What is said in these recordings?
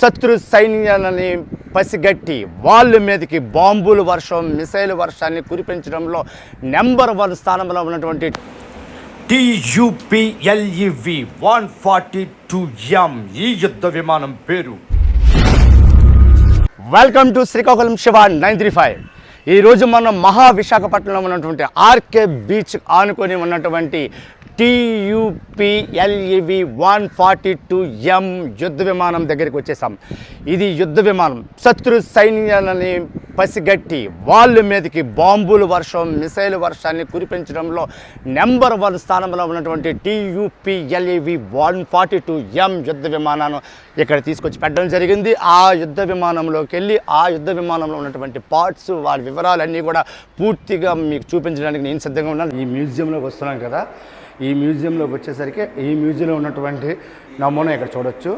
శత్రు సైన్యాలని పసిగట్టి వాళ్ళ మీదకి బాంబుల వర్షం మిసైల్ వర్షాన్ని కురిపించడంలో నెంబర్ వన్ స్థానంలో ఉన్నటువంటి Tupolev one forty two M ఈ యుద్ధ విమానం పేరు. Welcome to Srikakulam Shiva nine three five. ఈరోజు మనం మహా విశాఖపట్నంలో ఉన్నటువంటి ఆర్కే బీచ్ ఆనుకొని ఉన్నటువంటి Tupolev one forty two M యుద్ధ విమానం దగ్గరికి వచ్చేసాం. ఇది యుద్ధ విమానం. శత్రు సైన్యాలని పసిగట్టి వాళ్ళ మీదకి బాంబుల వర్షం మిసైల్ వర్షాన్ని కురిపించడంలో నెంబర్ వన్ స్థానంలో ఉన్నటువంటి Tupolev one forty two M యుద్ధ విమానాన్ని ఇక్కడ తీసుకొచ్చి పెట్టడం జరిగింది. ఆ యుద్ధ విమానంలోకి వెళ్ళి ఆ యుద్ధ విమానంలో ఉన్నటువంటి పార్ట్స్ వాళ్ళ వివరాలన్నీ కూడా పూర్తిగా మీకు చూపించడానికి నేను సిద్ధంగా ఉన్నాను. ఈ మ్యూజియంలోకి వస్తున్నాను కదా. ఈ మ్యూజియంలోకి వచ్చేసరికి ఈ మ్యూజియంలో ఉన్నటువంటి నమూనా ఇక్కడ చూడొచ్చు.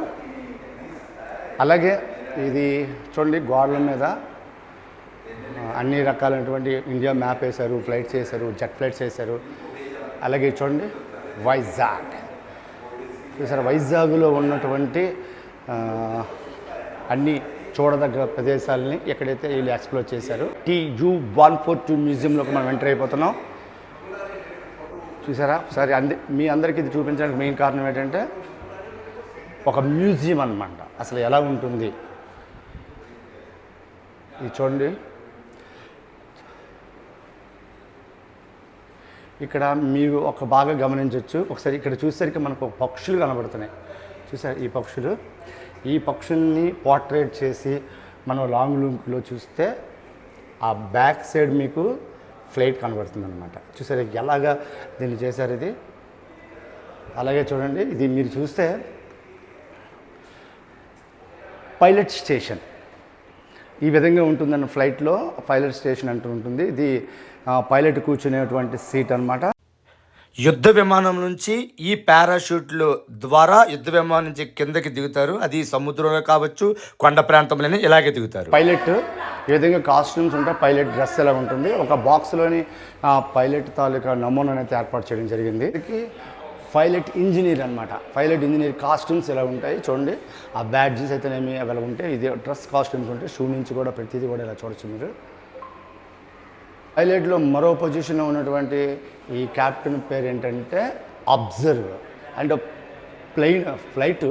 అలాగే ఇది చూడండి గోడల మీద అన్ని రకాలైనటువంటి ఇండియా మ్యాప్ వేశారు ఫ్లైట్స్ వేశారు జెట్ ఫ్లైట్స్ వేశారు. అలాగే చూడండి వైజాగ్. చూసారు వైజాగ్లో ఉన్నటువంటి అన్ని చూడదగ్గ ప్రదేశాలని ఎక్కడైతే వీళ్ళు ఎక్స్ప్లోర్ చేశారు T U one four two మ్యూజియంలోకి మనం ఎంటర్ అయిపోతున్నాం. చూసారా? సరే అంది మీ అందరికీ ఇది చూపించడానికి మెయిన్ కారణం ఏంటంటే ఒక మ్యూజియం అనమాట అసలు ఎలా ఉంటుంది? ఇది చూడండి. ఇక్కడ మీరు ఒక బాగా గమనించవచ్చు ఒకసారి ఇక్కడ చూసేసరికి మనకు పక్షులు కనబడుతున్నాయి. చూసారు ఈ పక్షులు? ఈ పక్షుల్ని పోర్ట్రేట్ చేసి మనం లాంగ్ లూంక్లో చూస్తే ఆ బ్యాక్ సైడ్ మీకు ఫ్లైట్ కనబడుతుంది అనమాట చూసారు ఎలాగా దీన్ని చేశారు ఇది? అలాగే చూడండి ఇది మీరు చూస్తే పైలట్ స్టేషన్. ఈ విధంగా ఉంటుందన్న ఫ్లైట్లో పైలట్ స్టేషన్ అంటూ ఉంటుంది. ఇది పైలట్ కూర్చునేటువంటి సీట్ అన్నమాట. యుద్ధ విమానం నుంచి ఈ పారాషూట్లు ద్వారా యుద్ధ విమానం నుంచి కిందకి దిగుతారు. అది సముద్రంలో కావచ్చు కొండ ప్రాంతంలోనే ఇలాగే దిగుతారు. పైలట్ ఏ విధంగా కాస్ట్యూమ్స్ ఉంటాయి పైలట్ డ్రెస్ ఎలా ఉంటుంది? ఒక బాక్స్లోని పైలట్ తాలూకా నమూనాను అయితే ఏర్పాటు చేయడం జరిగింది. పైలట్ ఇంజనీర్ అనమాట పైలట్ ఇంజనీర్ కాస్ట్యూమ్స్ ఎలా ఉంటాయి చూడండి. ఆ బ్యాడ్జెస్ అయితేనేమి అవైలబుల్ ఉంటాయి ఇది డ్రెస్ కాస్ట్యూమ్స్ ఉంటాయి షూ నుంచి కూడా ప్రతిదీ కూడా ఇలా చూడొచ్చు మీరు. పైలట్లో మరో పొజిషన్లో ఉన్నటువంటి ఈ క్యాప్టెన్ పేరు ఏంటంటే అబ్జర్వ్ అండ్ ప్లెయిన్ ఫ్లైట్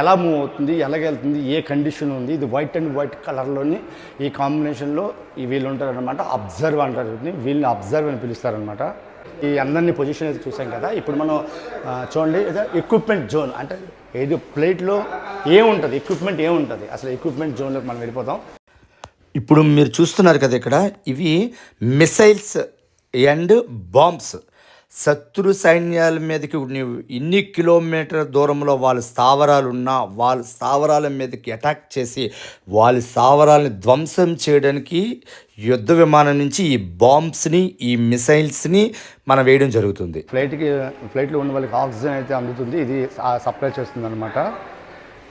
ఎలా మూవ్ అవుతుంది ఎలాగెళ్తుంది ఏ కండిషన్ ఉంది ఇది వైట్ అండ్ వైట్ కలర్లోని ఈ కాంబినేషన్లో ఈ వీళ్ళు ఉంటారనమాట అబ్జర్వ్ అంటారు వీళ్ళని అబ్జర్వ్ అని పిలుస్తారనమాట ఈ అందరినీ పొజిషన్ అయితే చూసాం కదా. ఇప్పుడు మనం చూడండి ఎక్విప్మెంట్ జోన్ అంటే ఏది ప్లేట్లో ఏముంటుంది? ఎక్విప్మెంట్ ఏముంటుంది? అసలు ఎక్విప్మెంట్ జోన్లోకి మనం వెళ్ళిపోతాం. ఇప్పుడు మీరు చూస్తున్నారు కదా ఇక్కడ ఇవి మిసైల్స్ అండ్ బాంబ్స్ శత్రు సైన్యాల మీదకి నీవు ఇన్ని కిలోమీటర్ దూరంలో వాళ్ళ స్థావరాలు ఉన్నా వాళ్ళ స్థావరాల మీదకి అటాక్ చేసి వాళ్ళ స్థావరాలని ధ్వంసం చేయడానికి యుద్ధ విమానం నుంచి ఈ బాంబ్స్ని ఈ మిసైల్స్ని మనం వేయడం జరుగుతుంది. ఫ్లైట్కి ఫ్లైట్లో ఉన్న వాళ్ళకి ఆక్సిజన్ అయితే అందుతుంది. ఇది సప్లై చేస్తుంది అనమాట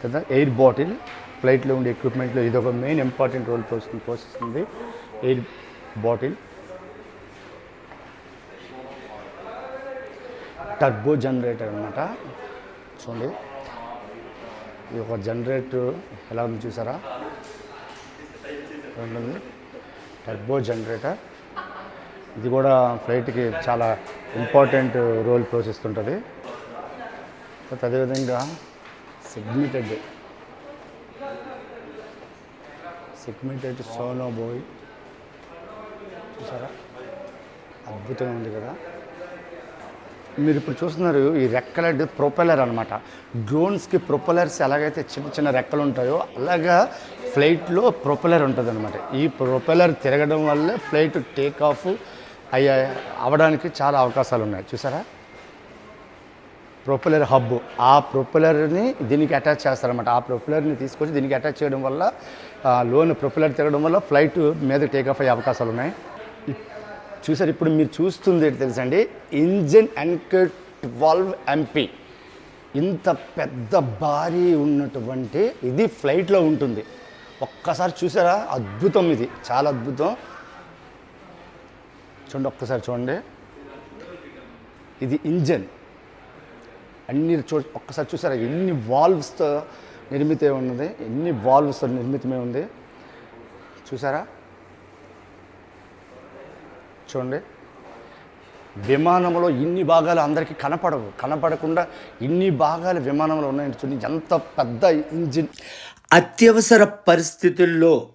కదా ఎయిర్ బాటిల్ ఫ్లైట్లో ఉండే ఎక్విప్మెంట్లో ఇది ఒక మెయిన్ ఇంపార్టెంట్ రోల్ పోస్తుంది పోషిస్తుంది. ఎయిర్ బాటిల్ టర్బో జనరేటర్ అనమాట చూడండి. ఇది ఒక జనరేటర్ ఎలా ఉంది చూసారా? ఉంటుంది టర్బో జనరేటర్ ఇది కూడా ఫ్లైట్కి చాలా ఇంపార్టెంట్ రోల్ పోషిస్తుంటుంది. ఉంటుంది అదేవిధంగా సిగ్మిటెడ్ సిగ్మిటెడ్ సోనో బోయ్ చూసారా? అద్భుతంగా ఉంది కదా. మీరు ఇప్పుడు చూస్తున్నారు ఈ రెక్కల ప్రొపెలర్ అనమాట డ్రోన్స్కి ప్రొపెలర్స్ ఎలాగైతే చిన్న చిన్న రెక్కలు ఉంటాయో అలాగా ఫ్లైట్లో ప్రొపెలర్ ఉంటుంది అనమాట ఈ ప్రొపెలర్ తిరగడం వల్లే ఫ్లైట్ టేక్ ఆఫ్ అయ్యా అవడానికి చాలా అవకాశాలు ఉన్నాయి చూసారా? Propeller hub. ఆ ప్రొపెలర్ని దీనికి అటాచ్ చేస్తారన్నమాట. ఆ ప్రొపెలర్ని తీసుకొచ్చి దీనికి అటాచ్ చేయడం వల్ల లోన్ ప్రొపెలర్ తిరగడం వల్ల ఫ్లైట్ మీద టేక్ ఆఫ్ అయ్యే అవకాశాలు ఉన్నాయి చూసారు ఇప్పుడు మీరు చూస్తుంది ఏంటి తెలుసండి? Engine NK twelve MP. ఇంత పెద్ద భారీ ఉన్నటువంటి ఇది ఫ్లైట్లో ఉంటుంది. ఒక్కసారి చూసారా? అద్భుతం ఇది. చాలా అద్భుతం. చూడండి ఒక్కసారి చూడండి. ఇది ఇంజన్. అన్ని చూ ఒక్కసారి చూసారా? ఎన్ని వాల్వ్స్తో నిర్మితే ఉన్నది? ఎన్ని వాల్వ్స్తో నిర్మితమే ఉంది? చూసారా? చూడండి. విమానంలో ఇన్ని భాగాలు అందరికీ కనపడవు. కనపడకుండా ఇన్ని భాగాలు విమానంలో ఉన్నాయంటే చూడండి. ఎంత పెద్ద ఇంజిన్. అత్యవసర పరిస్థితుల్లో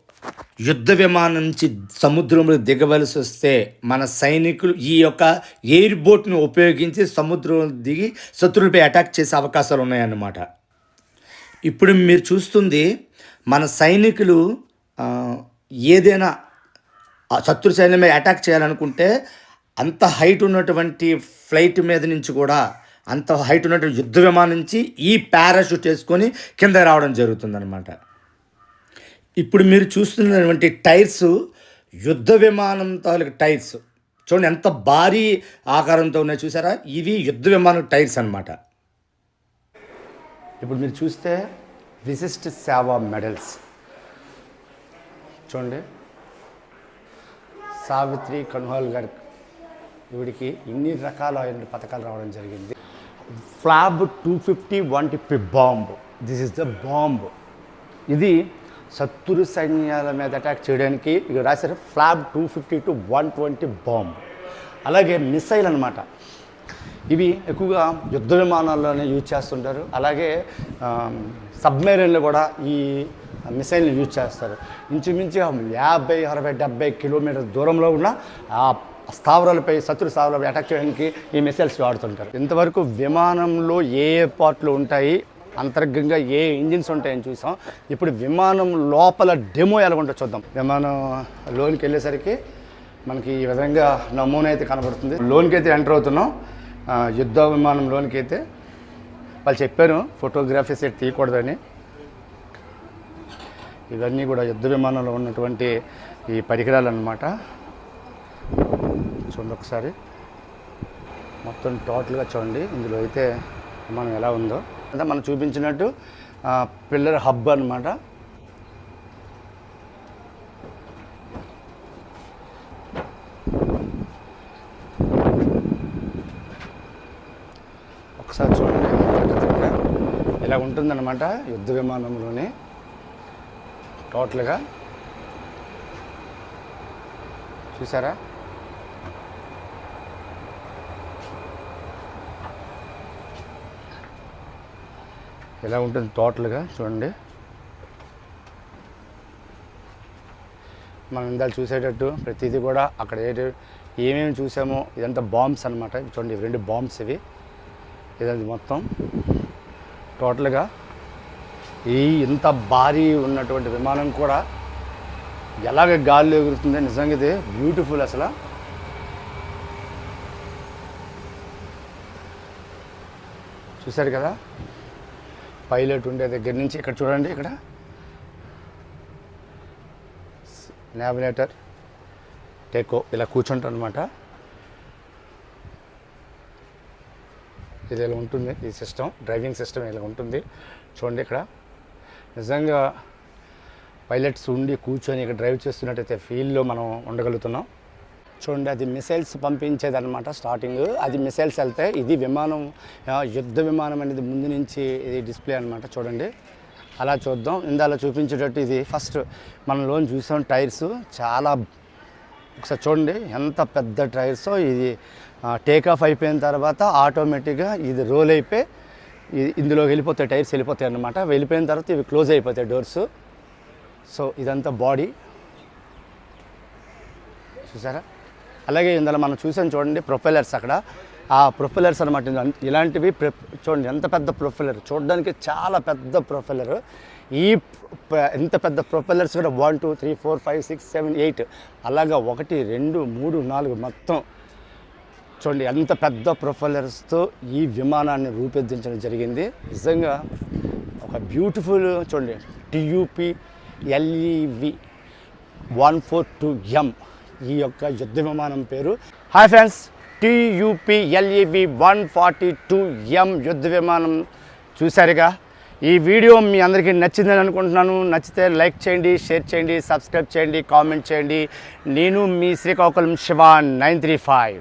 యుద్ధ విమానం నుంచి సముద్రంలో దిగవలసి వస్తే మన సైనికులు ఈ యొక్క ఎయిర్ బోట్ను ఉపయోగించి సముద్రంలో దిగి శత్రువులపై అటాక్ చేసే అవకాశాలు ఉన్నాయన్నమాట. ఇప్పుడు మీరు చూస్తుంది మన సైనికులు ఏదైనా శత్రు సైన్యం మీద అటాక్ చేయాలనుకుంటే అంత హైట్ ఉన్నటువంటి ఫ్లైట్ మీద నుంచి కూడా అంత హైట్ ఉన్నటువంటి యుద్ధ విమానం నుంచి ఈ పారాషూట్ వేసుకొని కింద రావడం జరుగుతుందన్నమాట. ఇప్పుడు మీరు చూస్తున్నటువంటి టైర్స్ యుద్ధ విమానం తాలూకు టైర్స్ చూడండి ఎంత భారీ ఆకారంతో ఉన్నాయి చూసారా? ఇవి యుద్ధ విమానం టైర్స్ అన్నమాట. ఇప్పుడు మీరు చూస్తే విశిష్ట సేవా మెడల్స్ చూడండి. సావిత్రి కన్హోల్ గారి ఈవిడికి ఇన్ని రకాల పథకాలు రావడం జరిగింది. Flab two fifty one P bomb. This is the bomb ఇది శత్రు సైన్యాల మీద అటాక్ చేయడానికి ఇక రాశారు flab two fifty to one twenty bomb. అలాగే మిసైల్ అనమాట ఇవి ఎక్కువగా యుద్ధ విమానాల్లోనే యూజ్ చేస్తుంటారు. అలాగే సబ్మెరీన్లు కూడా ఈ మిసైల్ని యూజ్ చేస్తారు. ఇంచుమించు యాభై అరవై డెబ్బై కిలోమీటర్ దూరంలో ఉన్న ఆ స్థావరాలపై శత్రు స్థావరాలపై అటాక్ చేయడానికి ఈ మిసైల్స్ వాడుతుంటారు. ఇంతవరకు విమానంలో ఏ ఏ పార్ట్లు ఉంటాయి? అంతర్గంగా ఏ ఇంజిన్స్ ఉంటాయని చూసాం. ఇప్పుడు విమానం లోపల డెమో ఎలా ఉంటుందో చూద్దాం. విమానం లోనికి వెళ్ళేసరికి మనకి ఈ విధంగా నమూనా అయితే కనబడుతుంది. లోన్కి అయితే ఎంటర్ అవుతున్నాం యుద్ధ విమానం లోనికి అయితే వాళ్ళు చెప్పారు ఫోటోగ్రఫీ సెట్ తీయకూడదని. ఇవన్నీ కూడా యుద్ధ విమానంలో ఉన్నటువంటి ఈ పరికరాలు అన్నమాట చూడండి ఒకసారి. మొత్తం టోటల్గా చూడండి. ఇందులో అయితే విమానం ఎలా ఉందో. అంటే మనం చూపించినట్టు పిల్లర్ హబ్ అనమాట ఒకసారి చూడండి. ఎలా ఇలా ఉంటుందన్నమాట యుద్ధ విమానంలోనే. టోటల్గా చూసారా? ఇలా ఉంటుంది టోటల్గా చూడండి. మనం ఇందాక చూసేటట్టు ప్రతిదీ కూడా అక్కడ ఏ ఏమేమి చూసామో ఇదంతా బాంబ్స్ అనమాట చూడండి రెండు బాంబ్స్ ఇవి. ఇదంతా మొత్తం టోటల్గా ఈ ఇంత భారీ ఉన్నటువంటి విమానం కూడా ఎలాగ గాల్లో ఎగురుతుందో నిజంగా ఇది బ్యూటిఫుల్ అసలు. చూశారు కదా? పైలట్ ఉండే దగ్గర నుంచి ఇక్కడ చూడండి ఇక్కడ. నావిగేటర్ టేకో ఇలా కూర్చుంటారనమాట ఇది ఇలా ఉంటుంది ఈ సిస్టమ్ డ్రైవింగ్ సిస్టమ్ ఇలా ఉంటుంది. చూడండి ఇక్కడ. నిజంగా పైలట్స్ ఉండి కూర్చొని ఇక్కడ డ్రైవ్ చేస్తున్నట్టయితే ఫీల్డ్లో మనం ఉండగలుగుతున్నాం. చూడండి అది మిసైల్స్ పంపించేది అనమాట స్టార్టింగ్. అది మిసైల్స్ వెళ్తే ఇది విమానం యుద్ధ విమానం అనేది ముందు నుంచి ఇది డిస్ప్లే అనమాట చూడండి. అలా చూద్దాం. ఇందాల చూపించేటట్టు ఇది ఫస్ట్ మనం లోన్ చూసాం టైర్స్. చాలా ఒకసారి చూడండి ఎంత పెద్ద టైర్స్ ఇది టేక్ ఆఫ్ అయిపోయిన తర్వాత ఆటోమేటిక్గా ఇది రోల్ అయిపోయి ఇది ఇందులో వెళ్ళిపోతాయి టైర్స్ వెళ్ళిపోతాయి అన్నమాట. వెళ్ళిపోయిన తర్వాత ఇవి క్లోజ్ అయిపోతాయి డోర్స్. సో ఇదంతా బాడీ. చూసారా? అలాగే ఇందులో మనం చూసాం చూడండి ప్రొఫైలర్స్ అక్కడ. ఆ ప్రొఫైలర్స్ అనమాట ఇలాంటివి ప్ర- చూడండి ఎంత పెద్ద ప్రొఫైలర్ చూడడానికి చాలా పెద్ద ప్రొఫైలర్ ఈ ఎంత ఇంత పెద్ద ప్రొఫైలర్స్ కూడా one two three four five six seven eight. అలాగా ఒకటి రెండు మూడు నాలుగు మొత్తం చూడండి ఎంత పెద్ద ప్రొఫైలర్స్తో ఈ విమానాన్ని రూపొందించడం జరిగింది. నిజంగా ఒక బ్యూటిఫుల్ చూడండి Tupolev one four two M ఈ యొక్క యుద్ధ విమానం పేరు. Hi friends Tupolev one forty two M యుద్ధ విమానం చూశారుగా. ఈ వీడియో మీ అందరికీ నచ్చిందని అనుకుంటున్నాను. నచ్చితే లైక్ చేయండి షేర్ చేయండి సబ్స్క్రైబ్ చేయండి కామెంట్ చేయండి. నేను మీ Srikakulam Shiva nine three five.